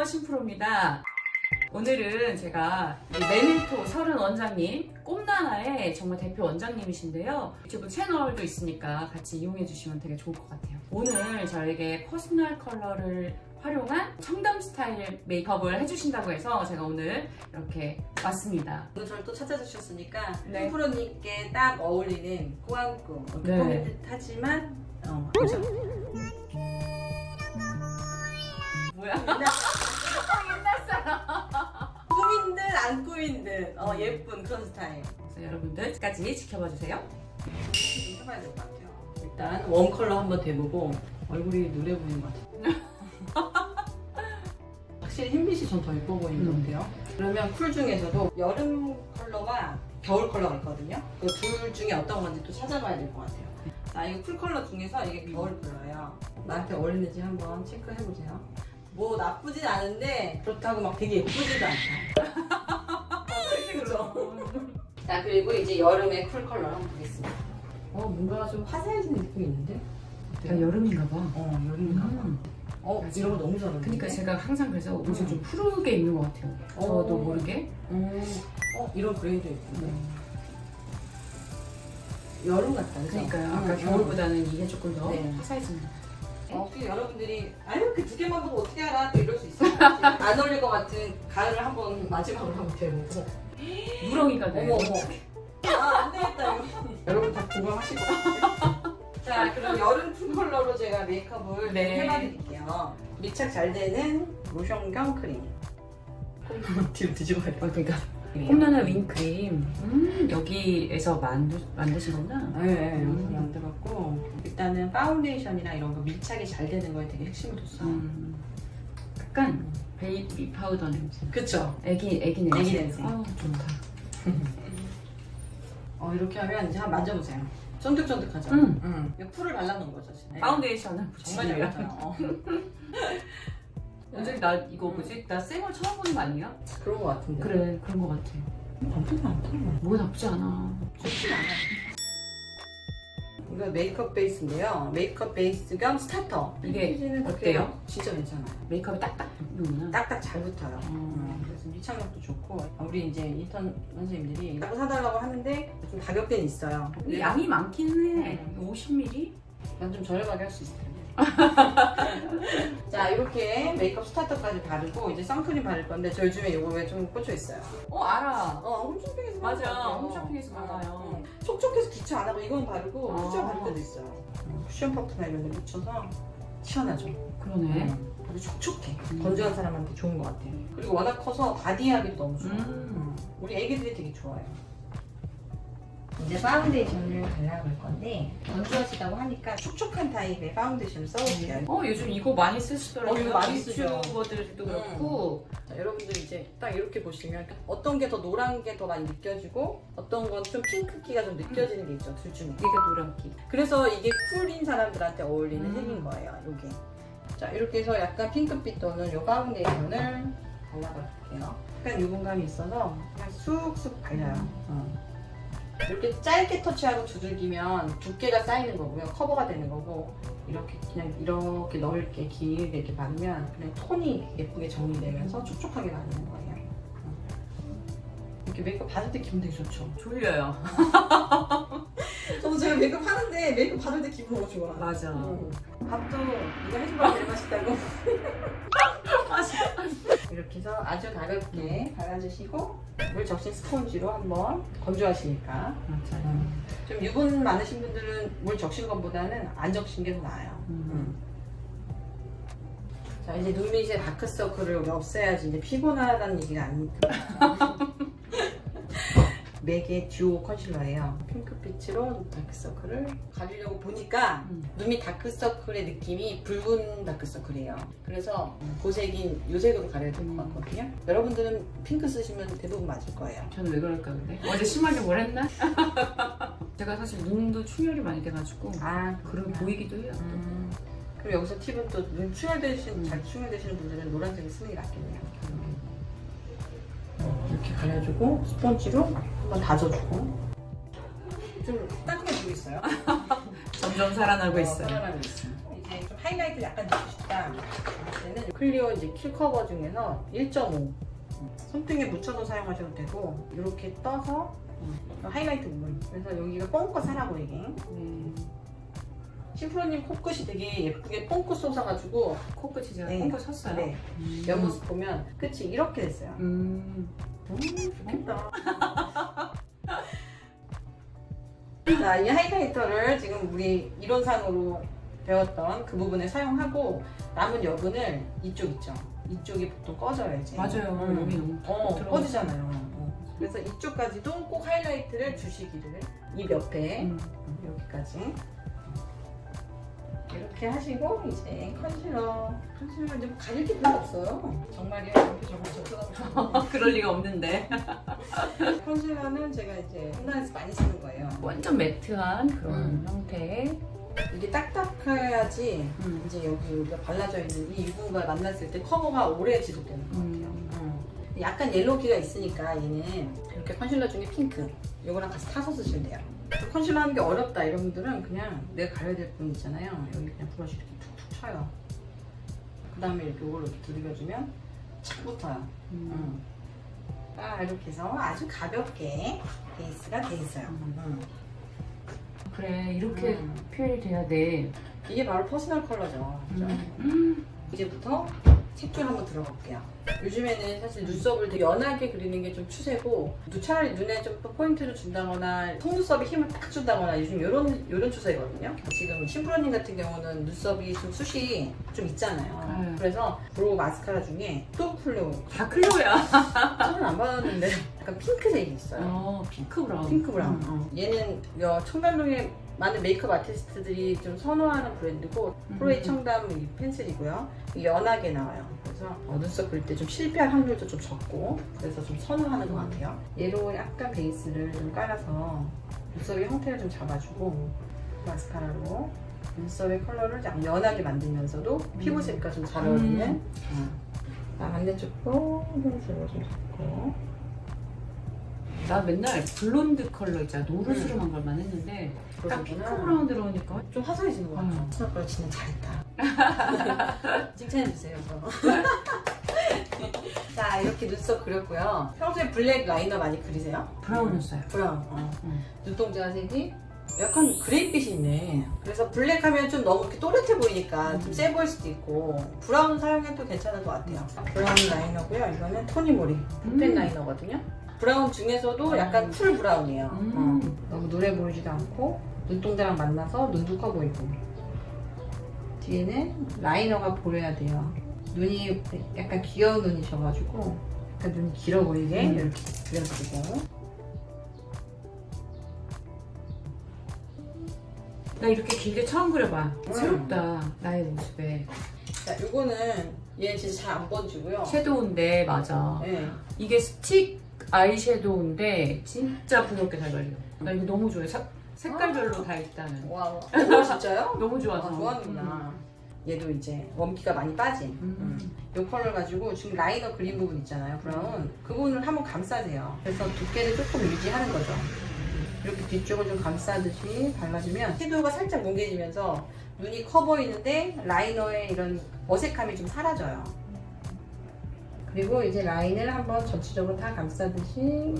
안녕하세요 신프로입니다 오늘은 제가 이 메멘토 서른 원장님 꼼나나의 정말 대표 원장님이신데요 유튜브 채널도 있으니까 같이 이용해 주시면 되게 좋을 것 같아요 오늘 저에게 퍼스널 컬러를 활용한 청담 스타일 메이크업을 해주신다고 해서 제가 오늘 이렇게 왔습니다 오늘 저를 또 찾아주셨으니까 네. 프로님께 딱 어울리는 꾸안꾸 네. 꾸밀 듯하지만 어? 뭐야? 꾸민 듯 안 꾸민 듯 어, 예쁜 그런 스타일. 그래서 여러분들 끝까지 지켜봐 주세요. 좀 해봐야 될 것 같아요. 일단 웜 컬러 한번 대보고 얼굴이 누래 보이는 것 같아요. 확실히 흰빛이 전더 예뻐 보이는 것 음. 같아요. 그러면 쿨 중에서도 여름 컬러와 겨울 컬러가 있거든요. 그 둘 중에 어떤 건지 또 찾아봐야 될 것 같아요. 자 이거 쿨 컬러 중에서 이게 겨울 컬러예요. 나한테 어울리는지 한번 체크해보세요 뭐 나쁘진 않은데 그렇다고 막 되게 예쁘지도 않다 그죠? 자 그리고 이제 여름의 쿨 컬러 한번 보겠습니다 어 뭔가 좀 화사해지는 느낌이 있는데 야, 여름인가 봐 어 여름인가 봐 음. 어 맞아. 이런 거 너무 잘하는데 그러니까 제가 항상 그래서 옷을 음. 좀 푸르게 입는 것 같아요 저도 어. 모르게 음. 어 이런 그레이도 있고 네. 여름 같다 그죠? 그러니까요. 아까 음, 음. 겨울보다는 이게 조금 더 네. 화사해지는. 어, 혹시 여러분들이 아유 그 두 개만 보고 어떻게 알아? 또 이럴 수 있어요 안 어울릴 것 같은 가을을 한번 마지막으로 한번 대보고. 누렁이가 돼. 어머 어머. 아안 되겠다 이거. 여러분 다 같아요 자 그럼 여름 쿨 컬러로 제가 메이크업을 네. 좀 해봐드릴게요. 밀착 잘 되는 로션 겸 크림. 뒤로 뒤집어야 돼 어, 그러니까 홈라나 윙크림. 음, 여기에서 만드, 만드신 거구나. 네, 네, 음. 여기서 만들었고 일단은 파운데이션이랑 이런 거 밀착이 잘 되는 거에 되게 핵심을 뒀어. 음, 약간 베이비 파우더 냄새. 그쵸? 애기 애기 냄새. 애기 냄새. 아 좋다. 어 이렇게 하면 이제 한번 만져보세요. 쫀득쫀득하죠? 음. 음. 이거 풀을 발라놓은 거죠. 지금. 네. 파운데이션을 정말 잘. 맞아요. 어. 원장님 나 이거 뭐지? 나 쌩얼 처음 보는 거 아니야? 그런 거 같은데. 그래 그런 거 같아. 나쁘지 않다. 뭐가 나쁘지 않아. 좋진 않아. 이거 메이크업 베이스인데요. 메이크업 베이스 겸 스타터. 이게 패키지는 어때요? 그렇게 진짜 괜찮아요. 메이크업이 딱딱 붙는구나. 딱딱 잘 붙어요. 어. 음, 그래서 밀착력도 좋고 우리 이제 인턴 선생님들이 이거 사달라고 하는데 좀 가격대는 있어요. 근데 양이 많기는 해. 음. 50ml? 난 좀 저렴하게 할수 텐데. 자 이렇게 메이크업 스타터까지 바르고 이제 선크림 바를 건데 저 요즘에 이거에 좀 꽂혀 있어요. 어 알아. 어 홈쇼핑에서 맞아, 많이. 홈쇼핑에서 많아요. 응. 촉촉해서 기초 안 하고 이건 바르고 어. 쿠션 바를 때도 있어요. 음, 쿠션 퍼프나 이런 데 묻혀서 시원하죠. 그러네. 음, 아주 촉촉해. 음. 건조한 사람한테 좋은 것 같아요. 그리고 워낙 커서 바디하기도 너무 좋아. 음. 우리 애기들이 되게 좋아요. 이제 파운데이션을 발라볼 건데 건조하시다고 하니까 촉촉한 타입의 파운데이션을 써볼게요. 어 요즘 이거 많이 쓰시더라고요. 어, 이거 많이 쓰죠. 유튜버들도 음. 그렇고. 자, 여러분들 이제 딱 이렇게 보시면 어떤 게 더 노란 게 더 많이 느껴지고 어떤 건 좀 핑크기가 좀 느껴지는 게 있죠 둘 중에. 얘가 노란기. 그래서 이게 쿨인 사람들한테 어울리는 음. 색인 거예요. 이게. 자 이렇게 해서 약간 핑크빛 도는 이 파운데이션을 발라볼게요. 약간 유분감이 있어서 그냥 쑥쑥 발라요. 어. 이렇게 짧게 터치하고 두들기면 두께가 쌓이는 거고요. 커버가 되는 거고 이렇게 그냥 이렇게 넓게 길게 이렇게 바르면 그냥 톤이 예쁘게 정리되면서 촉촉하게 바르는 거예요. 어. 이렇게 메이크업 받을 때 기분 되게 좋죠. 졸려요. 저도 제가 메이크업 하는데 메이크업 받을 때 기분 너무 좋아. 맞아. 응. 밥도 네가 해줘봐 제일 맛있다고. 이렇게 해서 아주 가볍게 발라주시고 물 적신 스펀지로 한번 건조하시니까 맞아요. 좀 유분 많으신 분들은 물 적신 것보다는 안 적신 게 더 나아요. 음. 자 이제 눈밑의 다크서클을 우리 없애야지 이제 피곤하다는 얘기가 아니니까 맥의 듀오 컨실러예요 핑크빛으로 다크서클을 가리려고 보니까 음. 눈밑 다크서클의 느낌이 붉은 다크서클이에요 그래서 보색인 요색으로 가려야 될 것 같거든요 여러분들은 핑크 쓰시면 대부분 맞을 거예요 저는 왜 그럴까 근데? 어제 심하게 뭘 했나? 제가 사실 눈도 충혈이 많이 돼가지고 아 그런 보이기도 해요. 음. 그리고 여기서 팁은 또 눈 충혈되신 음. 잘 충혈되시는 분들은 노란색을 쓰는 게 낫겠네요. 이렇게 가려주고 스펀지로 한번 다져주고 좀 따뜻해 보이고 있어요. 점점 살아나고 어, 있어요. 살아나고 있어요. 이제 좀 하이라이트 약간 넣고 싶다. 그럴 때는 클리오 이제 킬 커버 중에서 1.5 손등에 묻혀서 사용하셔도 되고 이렇게 떠서 하이라이트 부분. 그래서 여기가 뻥긋 살아 보이게. 네. 심프로님 코끝이 되게 예쁘게 뻥긋 솟아가지고 코끝이 제가 네. 콩고 섰어요. 네. 음. 옆모습 보면 끝이 이렇게 됐어요. 음. 음, 좋겠다. 자, 이 하이라이터를 지금 우리 이론상으로 배웠던 그 부분에 사용하고 남은 여분을 이쪽 있죠. 이쪽이 보통 꺼져요 이제. 맞아요. 음. 여기 너무 어, 들어가. 꺼지잖아요. 어. 그래서 이쪽까지도 꼭 하이라이트를 주시기를 입 옆에 음. 여기까지 이렇게 하시고 이제 컨실러 컨실러 이제 뭐 가릴 게 별로 없어요. 정말이에요. 이렇게 저거 저거 그럴 리가 없는데. 컨실러는 제가 이제 혼란에서 많이 쓰는 거예요. 완전 매트한 그런 음. 형태. 이게 딱딱해야지 음. 이제 여기 우리가 발라져 있는 이 유분과 만났을 때 커버가 오래 지속되는 것 같아요. 음. 음. 약간 옐로우기가 있으니까 얘는 이렇게 컨실러 중에 핑크 이거랑 같이 타서 쓰시면 돼요. 컨실러 하는 게 어렵다 이런 분들은 그냥 내가 가려야 될 부분 있잖아요. 여기 그냥 브러쉬 이렇게 툭툭 쳐요. 그 다음에 이렇게 이걸로 이렇게 두들겨주면 착 붙어요. 음. 음. 아, 이렇게 해서 아주 가볍게 베이스가 돼 있어요. 음. 그래 이렇게 음. 표현이 돼야 돼. 이게 바로 퍼스널 컬러죠. 그죠? 음. 이제부터 색줄 한번 들어가 볼게요. 요즘에는 사실 눈썹을 되게 연하게 그리는 게 좀 추세고 또 차라리 눈에 좀 포인트를 준다거나 속눈썹에 힘을 딱 준다거나 요즘 이런 이런 추세거든요. 지금 심프로님 같은 경우는 눈썹이 좀 숱이 좀 있잖아요. 네. 그래서 브로우 마스카라 중에 또 클로 다 클로야. 저는 안 받았는데 약간 핑크색이 있어요. 어 핑크 브라운. 핑크 브라운. 음. 어. 얘는 여 청담동에 많은 메이크업 아티스트들이 좀 선호하는 브랜드고 음. 프로의 청담 이 펜슬이고요. 연하게 나와요. 그래서 어, 눈썹 그릴 때 좀 실패할 확률도 좀 적고 그래서 좀 선호하는 것 같아요. 얘로 약간 베이스를 좀 깔아서 눈썹의 형태를 좀 잡아주고 마스카라로 눈썹의 컬러를 좀 연하게 만들면서도 피부색과 좀 잘 어울리는 음. 어. 자, 반대쪽도 펜슬로 좀 잡고 나 맨날 블론드 컬러 있잖아 노르스름한 걸만 했는데 딱 핑크 브라운 들어오니까 좀 화사해지는 것 같아요. 음. 스나걸 진짜 잘했다. 칭찬해주세요. 자, 이렇게 눈썹 그렸고요. 평소에 블랙 라이너 많이 그리세요? 브라운이었어요. 브라운. 어. 음. 눈동자 색이 약간 그레이빛이 있네. 그래서 블랙 하면 좀 너무 이렇게 또렷해 보이니까 좀 세 보일 수도 있고 브라운 사용해도 괜찮은 것 같아요. 브라운 라이너고요. 이거는 토니 모리 펜 음. 라이너거든요. 브라운 중에서도 약간 음. 쿨 브라운이에요. 음. 어. 너무 노래 보이지도 않고 눈동자랑 만나서 눈도 커 보이고 뒤에는 라이너가 보여야 돼요. 눈이 약간 귀여운 눈이셔가지고 약간 눈이 길어 보이게 음. 이렇게 그려주고 나 이렇게 길게 처음 그려봐. 음. 새롭다 나의 모습에. 자 요거는 얘 진짜 잘 안 번지고요. 섀도우인데 맞아. 네. 이게 스틱 아이섀도우인데 진짜 부드럽게 잘 발려. 나 이거 너무 좋아해. 사- 색깔별로 다 있다는. 와, 와. 어, 진짜요? 너무 아, 좋아서. 좋아하는구나. 얘도 이제 원기가 많이 빠진 음. 이 컬러 가지고 지금 라이너 그린 부분 있잖아요 브라운 그 부분을 한번 감싸세요 그래서 두께를 조금 유지하는 거죠 이렇게 뒤쪽을 좀 감싸듯이 발라주면 섀도우가 살짝 뭉개지면서 눈이 커 보이는데 라이너의 이런 어색함이 좀 사라져요 그리고 이제 라인을 한번 전체적으로 다 감싸듯이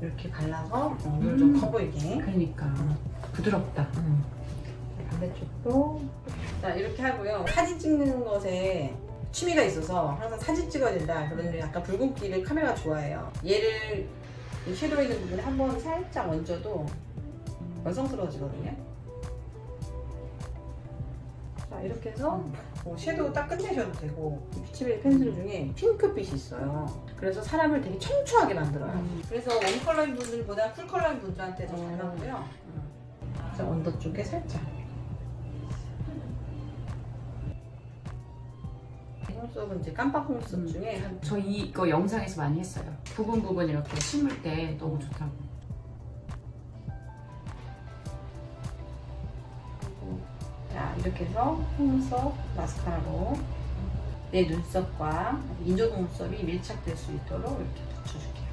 이렇게 발라서 좀 음. 커 보이게. 그러니까. 부드럽다. 반대쪽도. 자 이렇게 하고요. 사진 찍는 것에 취미가 있어서 항상 사진 찍어야 된다. 그러면 약간 붉은기를 카메라가 좋아해요. 얘를 이 섀도우 있는 부분에 한번 살짝 얹어도 여성스러워지거든요 자 이렇게 해서 뭐 섀도우 딱 끝내셔도 되고 이 피치베리 펜슬 중에 핑크빛이 있어요 그래서 사람을 되게 청초하게 만들어요 음. 그래서 웜 컬러인 분들보다 쿨 컬러인 분들한테 더잘 음. 맞고요 그래서 언더 쪽에 살짝 속눈썹은 이제 깜빡 속눈썹 음. 중에 한 저 이거 영상에서 많이 했어요. 부분 부분 이렇게 심을 때 너무 좋다고. 자, 이렇게 해서 속눈썹 마스카라로 내 눈썹과 인조 속눈썹이 밀착될 수 있도록 이렇게 붙여줄게요.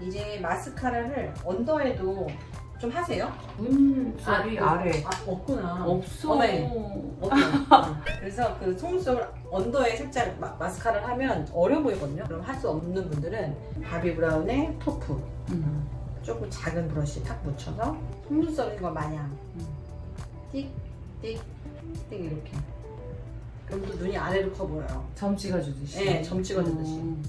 이제 마스카라를 언더에도 좀 하세요? 눈썹이 아, 아, 래 아 없구나. 없어. 어, 네. 없구나. 그래서 그 속눈썹을 언더에 살짝 마, 마스카라를 하면 어려 보이거든요. 그럼 할 수 없는 분들은 바비 브라운의 토프 음. 조금 작은 브러쉬 탁 묻혀서 속눈썹인 거 마냥 띡, 띡, 띡 이렇게. 그럼 또 눈이 아래로 커 보여요. 점 찍어주듯이. 네, 점 찍어주듯이. 음.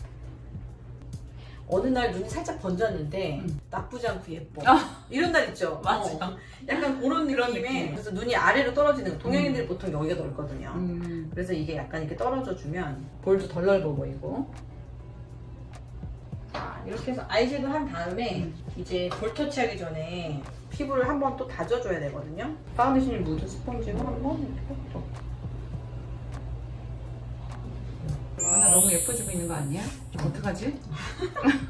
어느 날 눈이 살짝 번졌는데 음. 나쁘지 않고 예뻐. 아. 이런 날 있죠. 맞아. 어, 약간 그런 그런 느낌에 느낌. 그래서 눈이 아래로 떨어지는 거. 동양인들이 보통 여기가 넓거든요. 음. 그래서 이게 약간 이렇게 떨어져 주면 볼도 덜 넓어 보이고. 자, 이렇게 해서 아이섀도우 한 다음에 음. 이제 볼 터치하기 전에 피부를 한번 또 다져줘야 되거든요. 파운데이션이 묻은 스펀지로 한번 이렇게 또. 나 너무 예뻐지고 있는 거 아니야? 어떡하지?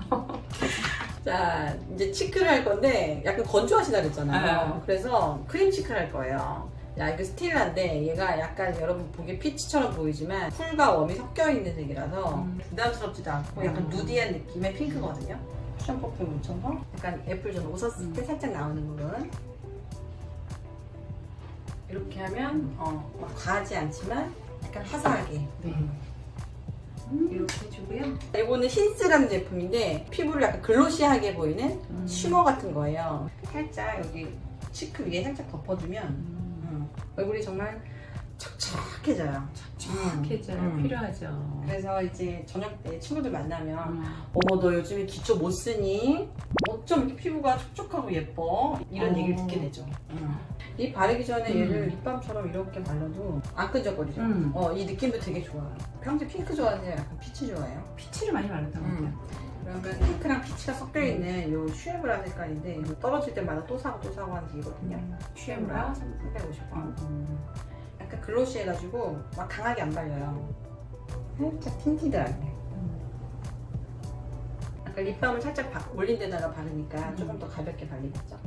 자, 이제 치크를 할 건데 약간 건조하시다 그랬잖아요. 아. 그래서 크림 치크를 할 거예요. 야, 이거 스틸라인데 얘가 약간 여러분 보기에 피치처럼 보이지만 쿨과 웜이 섞여 있는 색이라서 음. 부담스럽지도 않고 약간 음. 누디한 느낌의 핑크거든요. 쿠션 퍼플 묻혀서 약간 애플 전 웃었을 때 음. 살짝 나오는 부분. 이렇게 하면 어, 막 과하지 않지만 약간 화사하게 네. 이렇게 해주고요. 이거는 힌스라는 제품인데 피부를 약간 글로시하게 보이는 음. 쉬머 같은 거예요. 살짝 여기 치크 위에 살짝 덮어주면 음. 음, 얼굴이 정말 촉촉해져요. 촉촉해져요. 음. 필요하죠. 그래서 이제 저녁 때 친구들 만나면 음. 어머 너 요즘에 기초 못 쓰니? 어쩜 이렇게 피부가 촉촉하고 예뻐? 이런 어. 얘기를 듣게 되죠. 이 바르기 전에 음. 얘를 립밤처럼 이렇게 발라도 안 끈적거리죠. 음. 어, 이 느낌도 되게 좋아요. 평소에 핑크 좋아하세요? 약간 피치 좋아해요? 피치를 많이 바르던 것 음. 같아요. 그러면 핑크랑 피치가 섞여 있는 요 슈에브라 색깔인데 이거 떨어질 때마다 또 사고 또 사고 하는 게 이거든요. 슈에브라 350원. 음. 약간 글로시 해가지고 막 강하게 안 발려요. 살짝 틴티드하게. 약간 립밤을 살짝 바- 올린 데다가 바르니까 음. 조금 더 가볍게 발리겠죠.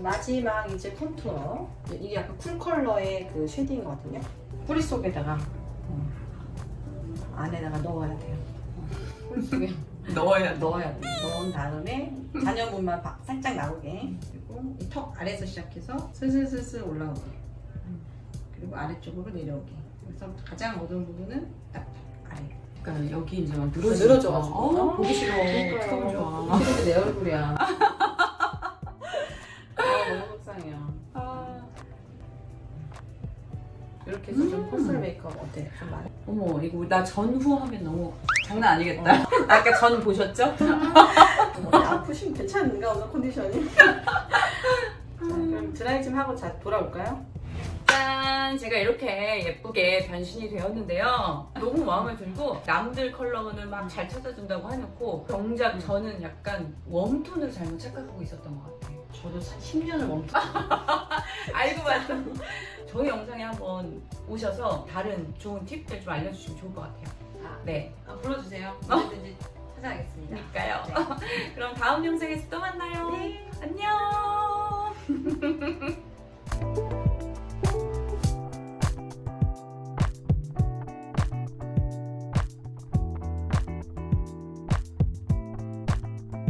마지막 이제 컨투어. 이게 약간 쿨 컬러의 그 쉐딩이거든요. 뿌리 속에다가 음, 안에다가 넣어야 돼요. 속에 넣어야 넣어야 돼. 넣은 다음에 잔여분만 바- 살짝 나오게. 그리고 이턱 아래에서 시작해서 슬슬슬슬 올라오게. 그리고 아래쪽으로 내려오게. 그래서 가장 어두운 부분은 딱 아래. 그러니까 여기 이제 막 늘어져. 늘어져가지고. 어, 보기 싫어. 그러니까요. 어떡하면 좋아. 근데 내 얼굴이야. 아, 너무 속상해요. 아. 이렇게 해서 좀 음. 포슬 메이크업 어때? 좀 많이. 어머 이거 나 전후 하면 너무 장난 아니겠다. 아까 전 보셨죠? 아프시면 괜찮은가 오늘 컨디션이? 자, 그럼 드라이 좀 하고 자 돌아올까요? 짠! 제가 이렇게 예쁘게 변신이 되었는데요. 너무 마음에 들고 남들 컬러는 막 잘 찾아준다고 해놓고 정작 음. 저는 약간 웜톤을 잘못 착각하고 있었던 것 같아요. 저도 한 10년을 멈춰. 알고 봤더니 저희 영상에 한번 오셔서 다른 좋은 팁들 좀 알려주시면 좋을 것 같아요. 아, 네, 아, 불러주세요. 어? 언제든지 찾아가겠습니다. 그러니까요. 네. 그럼 다음 영상에서 또 만나요. 네. 안녕!